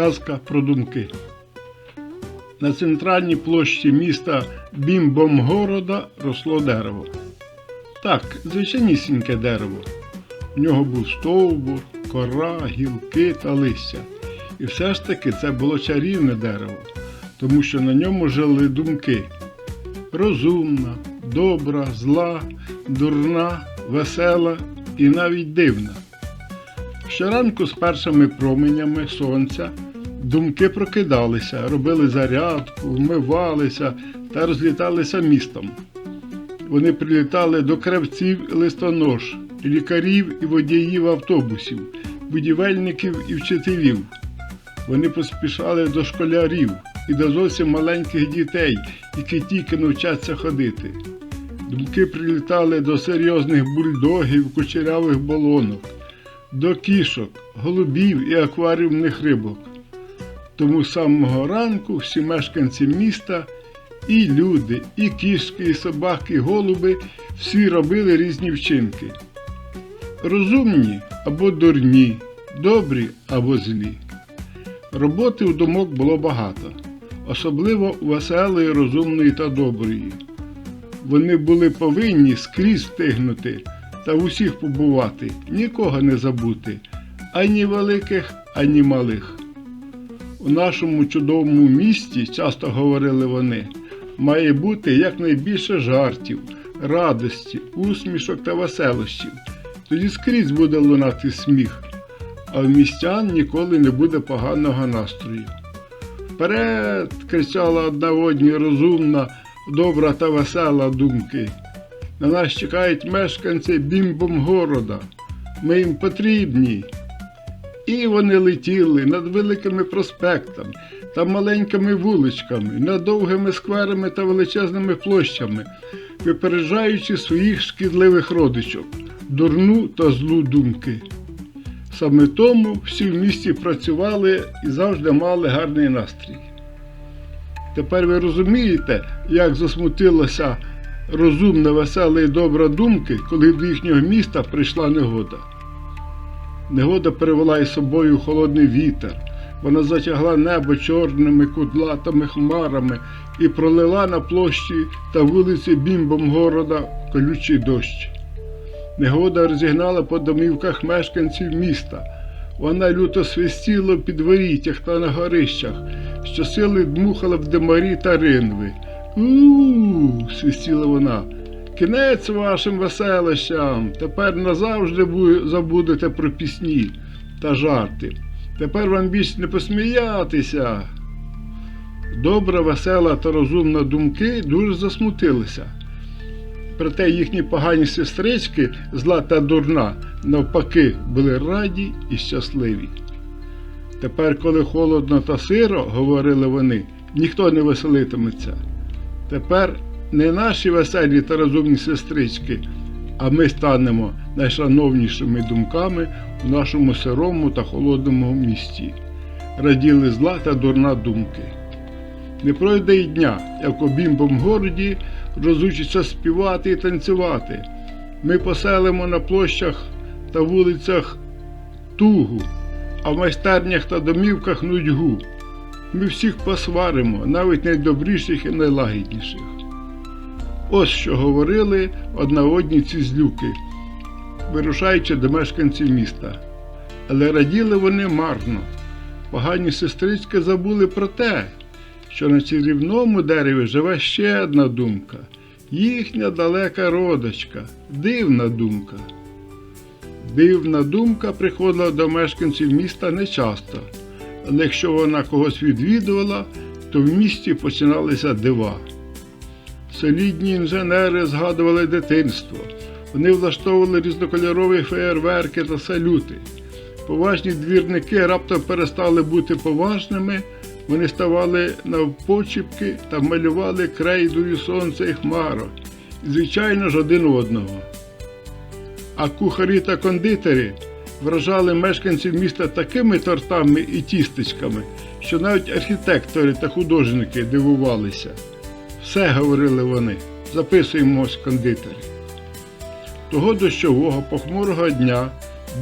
Казка про думки. На центральній площі міста Бімбомгорода росло дерево. Так, звичайнісіньке дерево. В нього був стовбур, кора, гілки та листя. І все ж таки це було чарівне дерево, тому що на ньому жили думки. Розумна, добра, зла, дурна, весела і навіть дивна. Щоранку з першими променями сонця думки прокидалися, робили зарядку, вмивалися та розліталися містом. Вони прилітали до кравців і листонож, лікарів і водіїв автобусів, будівельників і вчителів. Вони поспішали до школярів і до зовсім маленьких дітей, які тільки навчаться ходити. Думки прилітали до серйозних бульдогів, кучерявих болонок, до кішок, голубів і акваріумних рибок. Тому самого ранку всі мешканці міста, і люди, і кішки, і собаки, і голуби всі робили різні вчинки. Розумні або дурні, добрі або злі. Роботи у думок було багато, особливо у веселої, розумної та доброї. Вони були повинні скрізь встигнути та в усіх побувати, нікого не забути, ані великих, ані малих. У нашому чудовому місті, часто говорили вони, має бути якнайбільше жартів, радості, усмішок та веселощів. Тоді скрізь буде лунати сміх, а в містян ніколи не буде поганого настрою. Вперед! кричала одна одній розумна, добра та весела думки. На нас чекають мешканці бімбомгорода. Ми їм потрібні. І вони летіли над великими проспектами та маленькими вуличками, над довгими скверами та величезними площами, випереджаючи своїх шкідливих родичок, дурну та злу думки. Саме тому всі в місті працювали і завжди мали гарний настрій. Тепер ви розумієте, як засмутилася розумна, весела і добра думки, коли до їхнього міста прийшла негода. Негода привела із собою холодний вітер. Вона затягла небо чорними кудлатими хмарами і пролила на площі та вулиці бімбом города колючий дощ. Негода розігнала по домівках мешканців міста. Вона люто свистіла в підворіттях та на горищах, що сили дмухала в димарі та ринви. У-у-у, свистіла вона. Кінець вашим веселищам. Тепер назавжди забудете про пісні та жарти. Тепер вам більше не посміятися. Добра, весела та розумна думки дуже засмутилися. Проте їхні погані сестрички, зла та дурна, навпаки, були раді і щасливі. Тепер, коли холодно та сиро, говорили вони, ніхто не веселитиметься. Тепер не наші веселі та розумні сестрички, а ми станемо найшановнішими думками в нашому сирому та холодному місті. Раділи зла та дурна думки. Не пройде й дня, як у бімбом городі розучиться співати і танцювати. Ми поселимо на площах та вулицях тугу, а в майстернях та домівках нудьгу. Ми всіх посваримо, навіть найдобріших і найлагідніших. Ось що говорили одна одні ці злюки, вирушаючи до мешканців міста. Але раділи вони марно. Погані сестрички забули про те, що на чарівному дереві живе ще одна думка, їхня далека родочка, дивна думка. Дивна думка приходила до мешканців міста нечасто, але якщо вона когось відвідувала, то в місті починалися дива. Солідні інженери згадували дитинство. Вони влаштовували різнокольорові феєрверки та салюти. Поважні двірники раптом перестали бути поважними, вони ставали навпочіпки та малювали крейдою сонце і хмаро, і, звичайно ж, один одного. А кухарі та кондитери вражали мешканців міста такими тортами і тістечками, що навіть архітектори та художники дивувалися. Все говорили вони, записуємо ось кондитери. Того дощового похмурого дня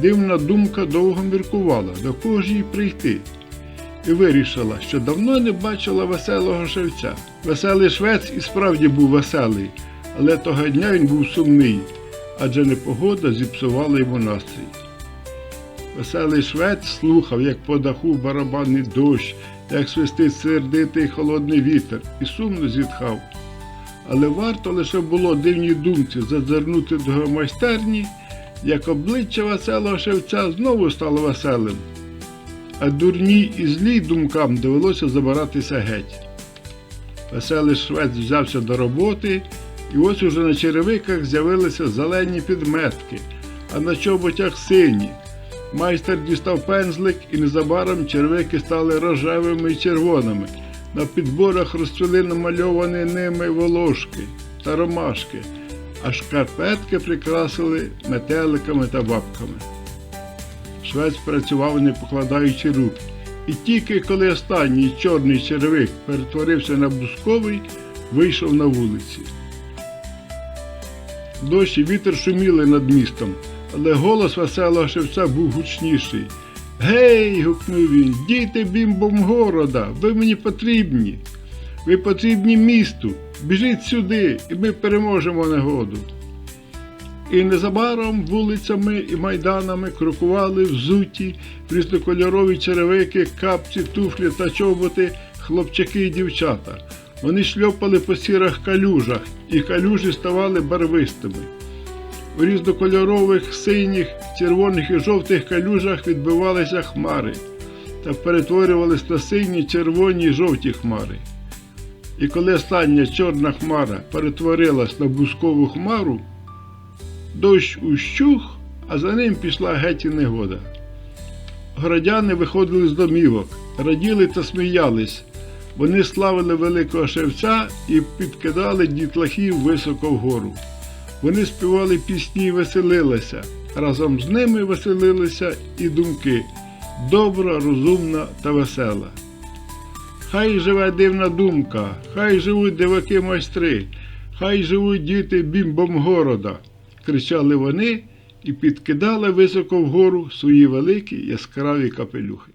дивна думка довго міркувала, до кого ж їй прийти. і вирішила, що давно не бачила веселого шевця. Веселий швець і справді був веселий, але того дня він був сумний, адже непогода зіпсувала йому настрій. Веселий швець слухав, як по даху барабанний дощ, як свистить сердитий холодний вітер, і сумно зітхав. Але варто лише було дивній думці зазирнути до його майстерні, як обличчя веселого шевця знову стало веселим, а дурній і злій думкам довелося забиратися геть. Веселий швець взявся до роботи, і ось уже на черевиках з'явилися зелені підметки, а на чоботях сині. Майстер дістав пензлик, і незабаром червики стали рожевими і червоними. На підборах розцвіли намальовані ними волошки та ромашки, а шкарпетки прикрасили метеликами та бабками. Швець працював, не покладаючи рук, і тільки коли останній чорний червик перетворився на бусковий, вийшов на вулиці. Дощ і вітер шуміли над містом, але голос веселого шевця був гучніший. Гей. гукнув він, діти бімбом города, ви мені потрібні. Ви потрібні місту. Біжіть сюди, і ми переможемо негоду. І незабаром вулицями і майданами крокували взуті різнокольорові черевики, капці, туфлі та чоботи, хлопчаки і дівчата. Вони шльопали по сірих калюжах, і калюжі ставали барвистими. У різнокольорових синіх, червоних і жовтих калюжах відбивалися хмари та перетворювались на сині, червоні і жовті хмари. І коли остання чорна хмара перетворилась на бускову хмару, дощ ущух, а за ним пішла геть і негода. Городяни виходили з домівок, раділи та сміялись. Вони славили великого шевця і підкидали дітлахів високо вгору. Вони співали пісні і веселилися. Разом з ними веселилися і думки добра, розумна та весела. Хай живе дивна думка, хай живуть диваки майстри, хай живуть діти бімбом города, кричали вони і підкидали високо вгору свої великі яскраві капелюхи.